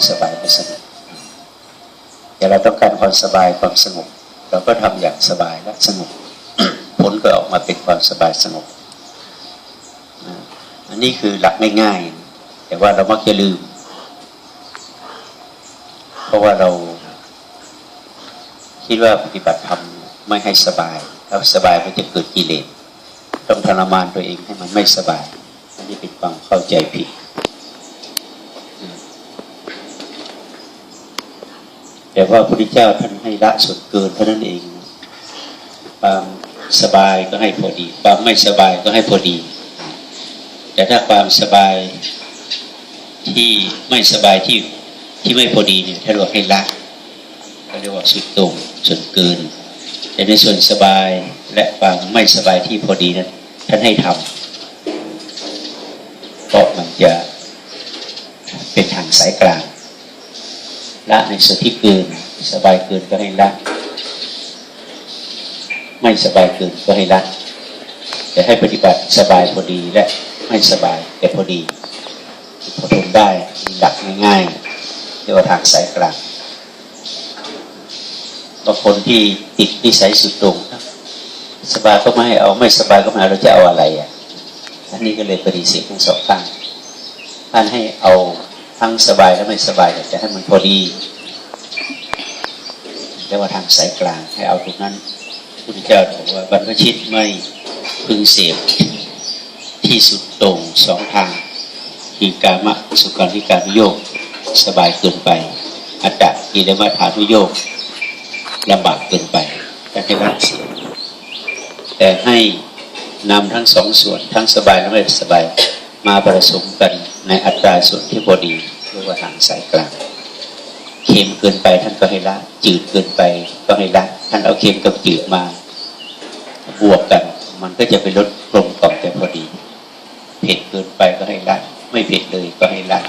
ไม่สบายไม่สงบแต่เราต้องการความสบายความสงบเราก็ทำอย่างสบายและสงบผลก็ออกมาเป็นความสบายสงบอันนี้คือหลักง่ายๆแต่ว่าเรามักจะลืม เพราะว่าเรา คิดว่าปฏิบัติธรรมไม่ให้สบายถ้าสบายมันจะเกิดกิเลสต้องทรมานตัวเองให้มันไม่สบายอันนี้เป็นความเข้าใจผิด แต่ว่าพระพุทธเจ้าท่านให้ละส่วนเกินเท่านั้นเองความสบายก็ให้พอดี ความไม่สบายก็ให้พอดี แต่ถ้าความสบายที่ไม่สบายที่ที่ไม่พอดีเนี่ยท่านบอกให้ละก็เรียกว่าสุดต่งส่วนเกิน แต่ในส่วนสบายและความไม่สบายที่พอดีนั้นท่านให้ทำเพราะมันจะเป็นทางสายกลาง ละในส่วนที่เกินสบายเกินก็ให้ละ ไม่สบายเกินก็ให้ละแต่ให้ปฏิบัติสบายพอดีและไม่สบายแต่พอดีพอทนได้มีหลักง่ายๆเรียกว่าทางสายกลางบางคนที่ติดนิสัยสุดต่งสบายก็ไม่ให้เอาไม่สบายก็ไม่เอาเราจะเอาอะไรอะอันนี้ก็เลยปฏิเสธทั้งสองข้างท่านให้เอา ทั้งสบายและไม่สบายแต่ให้มันพอดีเรียกว่าทางสายกลางให้เอาตรงนั้นพุทธเจ้าบอกว่าบรรพชิตไม่พึงเสพที่สุดต่งสองทางคือกามะสุขาริการุโยกสบายเกินไปอัตตะกิเลมัฐานุโยกลำบากเกินไปแต่ให้รักแต่ให้นำทั้งสองส่วนทั้งสบายและไม่สบายมาผสมกันในอัตราส่วนที่พอดี รียกว่าทางสายกลางเค็มเกินไปท่านก็ให้ละ จืดเกินไปก็ให้ละท่านเอาเค็มกับจืดมาบวกกัน มันก็จะเป็นรสกลมกล่อมแต่พอดีเผ็ดเกินไปก็ให้ละไม่เผ็ดเลยก็ให้ละ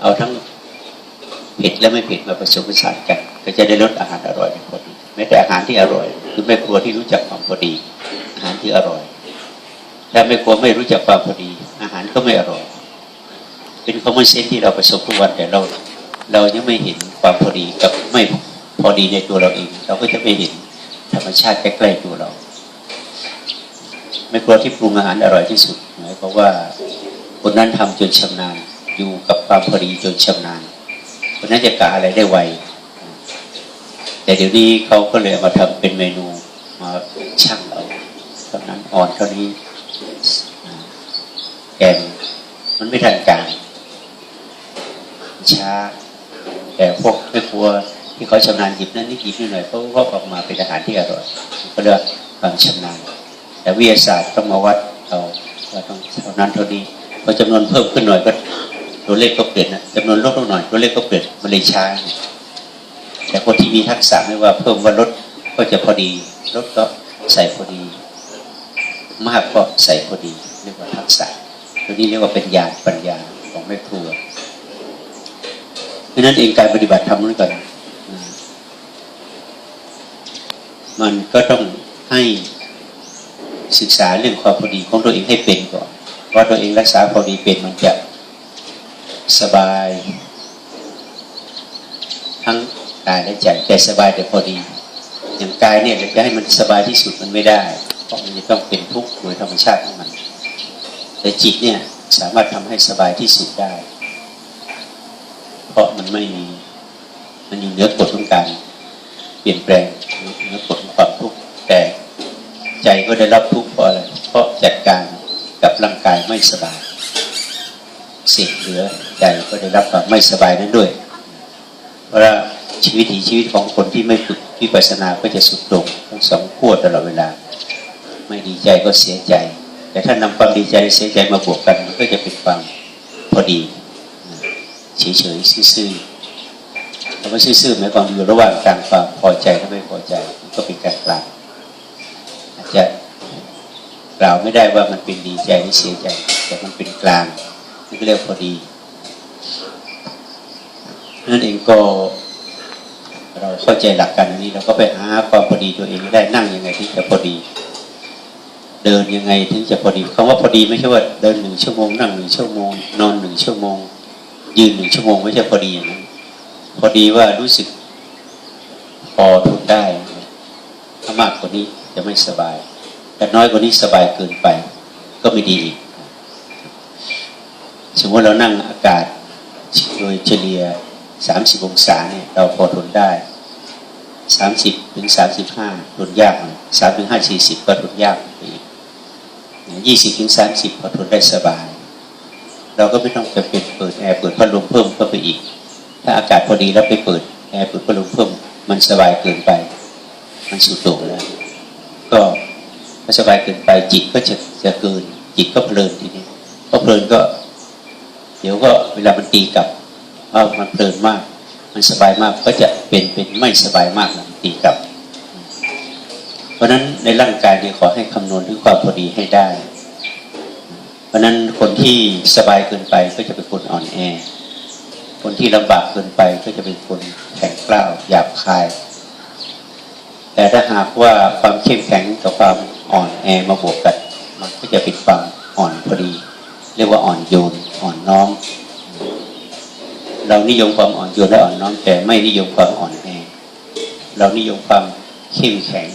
เอาทั้งเผ็ดและไม่เผ็ดมาผสมผสานกัน ก็จะได้รสอาหารอร่อยในพอดีแม้แต่อาหารที่อร่อย คือแม่ครัวที่รู้จักความพอดี อาหารที่อร่อยถ้าแม่ครัวไม่รู้จักความพอดี อาหารก็ไม่อร่อย เป็นคอมมอนเซนที่เราประสบทุกวันแต่เรา เรายังไม่เห็นความพอดีกับไม่พอดีในตัวเราเอง เราก็จะไม่เห็นธรรมชาติใกล้ๆตัวเราแม่ครัวที่ปรุงอาหารอร่อยที่สุดหมายความว่าคนนั้นทำจนชำนาญอยู่กับความพอดีจนชำนาญคนนั้นจะกะอะไรได้ไวแต่เดี๋ยวนี้เขาก็เลยมาทำเป็นเมนูมาชั่งเอาเท่านั้นอ่อนเท่านี้แกงมันไม่ทันการ ช้า แต่พวกแม่ครัวที่เขาชำนาญหยิบนั้นนี่หยิบนิดหน่อยเขาก็ออกมาเป็นอาหารที่อร่อยก็เรียกว่าความชำนาญแต่วิทยาศาสตร์ต้องมาวัดเอาว่าต้องเท่านั้นเท่านี้พอจำนวนเพิ่มขึ้นหน่อยก็ตัวเลขก็เปลี่ยนนะจำนวนลดลงหน่อยตัวเลขก็เปลี่ยนมันเลยช้าแต่คนที่มีทักษะไม่ว่าเพิ่มว่าลดก็จะพอดีลดก็ใส่พอดี มากก็ใส่พอดีเรียกว่าทักษะตัวนี้เรียกว่าเป็นญาณปัญญาของแม่ครัว เพราะนั้นเองการปฏิบัติธรรมนั่นก่อนมันก็ต้องให้ศึกษาเรื่องความพอดีของตัวเองให้เป็นก่อนว่าตัวเองรักษาพอดีเป็นมันจะสบาย ทั้งกายและใจแต่สบายแต่พอดี อย่างกายเนี่ยจะให้มันสบายที่สุดมันไม่ได้เพราะมันจะต้องเป็นทุกข์โดยธรรมชาติของมัน แต่จิตเนี่ยสามารถทำให้สบายที่สุดได้ เพราะมันไม่มันอยู่เนื้อกฎของการเปลี่ยนแปลงเหนือกฎของความทุกข์แต่ใจก็ได้รับทุกข์เพราะอะไรเพราะจัดการกับร่างกายไม่สบายสิ่งเหลือใจก็ได้รับความไม่สบายนั้นด้วย เพราะว่าชีวิตีชีวิตของคนที่ไม่ฝึกวิปัสสนาก็จะสุดโต่งทั้งสองขั้วตลอดเวลา ไม่ดีใจก็เสียใจ แต่ถ้านำความดีใจเสียใจมาบวกกันมันก็จะเป็นความพอดี เฉยๆซื่อๆคำว่าซื่อๆหมายความอยู่ระหว่างกลางความพอใจและไม่พอใจก็เป็นกลางกลางอาจจะกล่าวไม่ได้ว่ามันเป็นดีใจหรือเสียใจ แต่มันเป็นกลางนี่ก็เรียกพอดีนั่นเองก็เราเข้าใจหลักการนนี้เราก็ไปหาความพอดีตัวเองได้นั่งยังไงที่จะพอดีเดินยังไงถึงจะพอดีคำว่าพอดีไม่ใช่ว่าเดินหนึ่งชั่วโมงนั่งหนึ่งชั่วโมง นอนหนึ่งชั่วโมง ยืนหนึ่งชั่วโมงไม่ใช่พอดีอย่างนั้นพอดีว่ารู้สึกพอทนได้ถ้ามากกว่านี้จะไม่สบาย แต่น้อยกว่านี้สบายเกินไป ก็ไม่ดีอีกสมมติเรานั่งอากาศโดยเฉลี่ย 30 องศาเนี่ยเราพอทนได้ 30 ถึง 35 ทนยากหน่อย3ถึง5 40 ก็ทนยากไปอีก20 ถึง 30 พอทนได้สบาย เราก็ไม่ต้องจะเป็นเปิดแอร์เปิดพัดลมเพิ่มเข้าไปอีก ถ้าอากาศพอดีแล้วไปเปิดแอร์เปิดพัดลมเพิ่มมันสบายเกินไป มันสุดโต่งแล้วก็ถ้าสบายเกินไปจิตก็จะจะเกิน จิตก็เพลินทีนี้ก็เพลินก็ เดี๋ยวก็เวลามันตีกลับว่ามันเพลินมาก มันสบายมากก็จะเป็นเป็นไม่สบายมากแล้วมันตีกลับ เพราะฉะนั้นในร่างกายเนี่ยขอให้คำนวณถึงความพอดีให้ได้ เพราะฉะนั้นคนที่สบายเกินไปก็จะเป็นคนอ่อนแอ คนที่ลำบากเกินไปก็จะเป็นคนแข็งกร้าวหยาบคาย แต่ถ้าหากว่าความเข้มแข็งกับความอ่อนแอมาบวกกัน มันก็จะเป็นความอ่อนพอดี เรียกว่าอ่อนโยนอ่อนน้อม เรานิยมความอ่อนโยนและอ่อนน้อม แต่ไม่นิยมความอ่อนแอ เรานิยมความเข้มแข็ง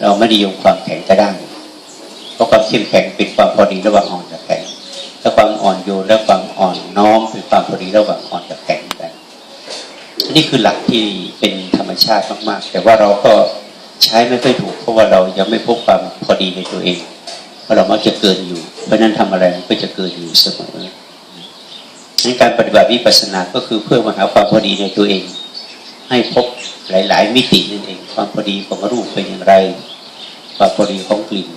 เราไม่นิยมความแข็งกระด้าง เพราะความเข้มแข็งเป็นความพอดีระหว่างอ่อนกับแข็งถ้าความอ่อนโยนและความอ่อนน้อมเป็นความพอดีระหว่างอ่อนกับแข็งกันนี่คือหลักที่เป็นธรรมชาติมากๆ แต่ว่าเราก็ใช้ไม่ค่อยถูกเพราะว่าเรายังไม่พบความพอดีในตัวเองเพราะเรามักจะเกินอยู่ เพราะนั้นทำอะไรมันก็จะเกินอยู่เสมอในการปฏิบัติวิปัสสนาก็คือเพื่อมาหาความพอดีในตัวเอง ให้พบหลาย ๆ มิตินั่นเอง ความพอดีของรูปเป็นอย่างไร ความพอดีของกลิ่น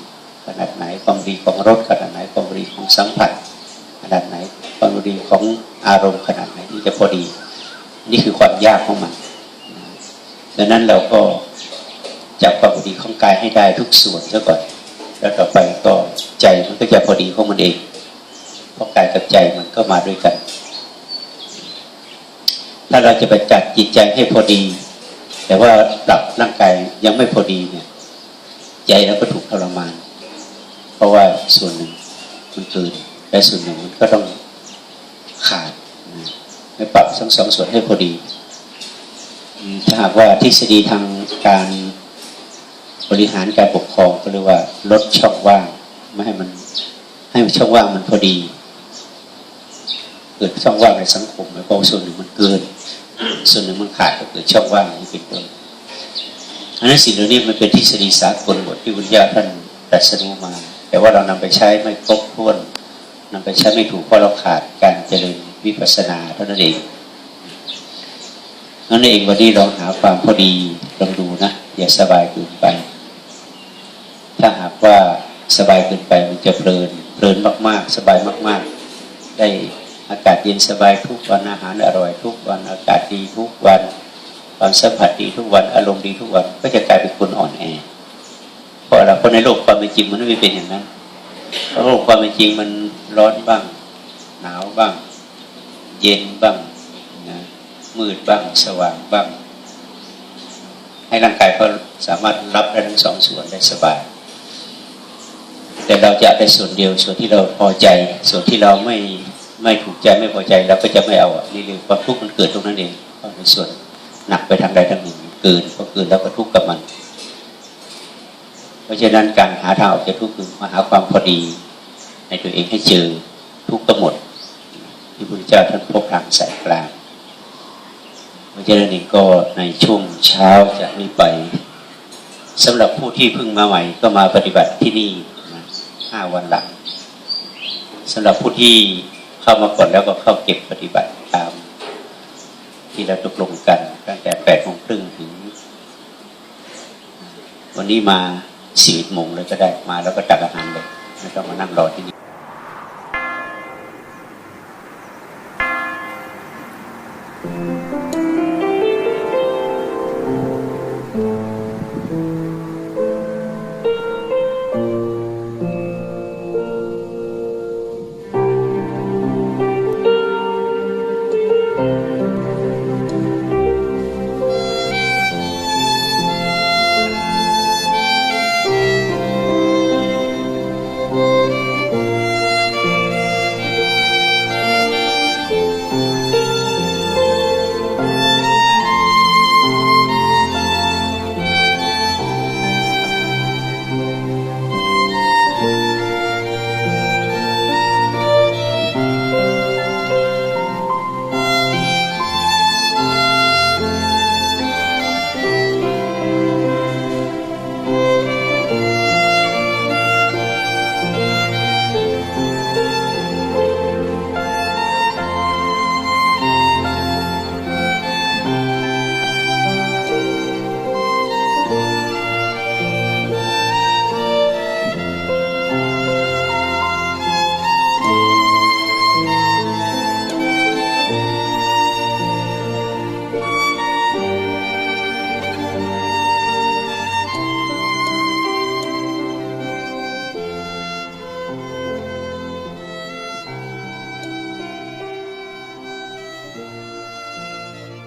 ขนาดไหนความดีของรสขนาดไหนความดีของสัมผัส ขนาดไหนความดีของอารมณ์ขนาดไหนที่จะพอดี นี่คือความยากของมันดังนั้นเราก็จับความพอดีของกายให้ได้ทุกส่วนซะก่อน แล้วต่อไปก็ใจมันก็จะพอดีของมันเองเพราะกายกับใจมันก็มาด้วยกัน ถ้าเราจะไปจัดจิตใจให้พอดี แต่ว่าหลับร่างกายยังไม่พอดีเนี่ย ใจเราก็ถูกทรมาน เพราะว่าส่วนหนึ่งมันเกินและส่วนหนึ่งมันก็ต้องขาดให้ปรับทั้งสองส่วนให้พอดีถ้าหากว่าทฤษฎีทางการบริหารการปกครองก็เรียกว่าลดช่องว่างไม่ให้มันให้ช่องว่างมันพอดี เกิดช่องว่างในสังคมเพราะว่าส่วนหนึ่งมันเกิน ส่วนหนึ่งมันขาดก็เกิดช่องว่างนี้เป็นต้นอันนั้นสิ่งเหล่านี้มันเป็นทฤษฎีสากลบทที่วุญญาท่านตรัสรู้มา แต่ว่าเรานำไปใช้ไม่ครบถ้วนนำไปใช้ไม่ถูกเพราะเราขาดการเจริญวิปัสสนาเท่านั้นเองนั่นเองวันนี้ลองหาความพอดีลองดูนะอย่าสบายเกินไป ถ้าหากว่าสบายเกินไปมันจะเพลินเพลินมาก ๆ สบายมาก ๆ ได้อากาศเย็นสบายทุกวันอาหารอร่อยทุกวันอากาศดีทุกวันความสัมผัสดีทุกวันอารมณ์ดีทุกวันก็จะกลายเป็นคนอ่อนแอ เพราะอะไรเพราะในโลกความเป็นจริงมันไม่เป็นอย่างนั้นโลกความเป็นจริงมันร้อนบ้าง หนาวบ้าง เย็นบ้างนะมืดบ้าง สว่างบ้าง ให้ร่างกายเขาสามารถรับได้ทั้งสองส่วนได้สบาย แต่เราจะได้ส่วนเดียวส่วนที่เราพอใจ ส่วนที่เราไม่ไม่ถูกใจไม่พอใจเราก็จะไม่เอาอะนี่เลยความทุกข์มันเกิดตรงนั้นเองเพราะในส่วนหนักไปทางใดทางหนึ่งเกินพอเกินแล้วก็ทุกข์กับมัน เพราะฉะนั้นการหาทางออกจากทุกข์คือมาหาความพอดี ในตัวเองให้เจอทุกข์ก็หมด ที่พระพุทธเจ้าท่านพบทางสายกลางเพราะฉะนั้นเองก็ในช่วงเช้าจะมีไปสำหรับผู้ที่เพิ่งมาใหม่ก็มาปฏิบัติที่นี่นะห้าวันหลังสำหรับผู้ที่เข้ามาก่อนแล้วก็เข้าเก็บปฏิบัติตาม ที่เราตกลงกันตั้งแต่แปดโมงครึ่งถึงวันนี้มา สี่โมงเลยก็ได้มาแล้วก็ตักอาหารเลยไม่ต้องมานั่งรอที่นี่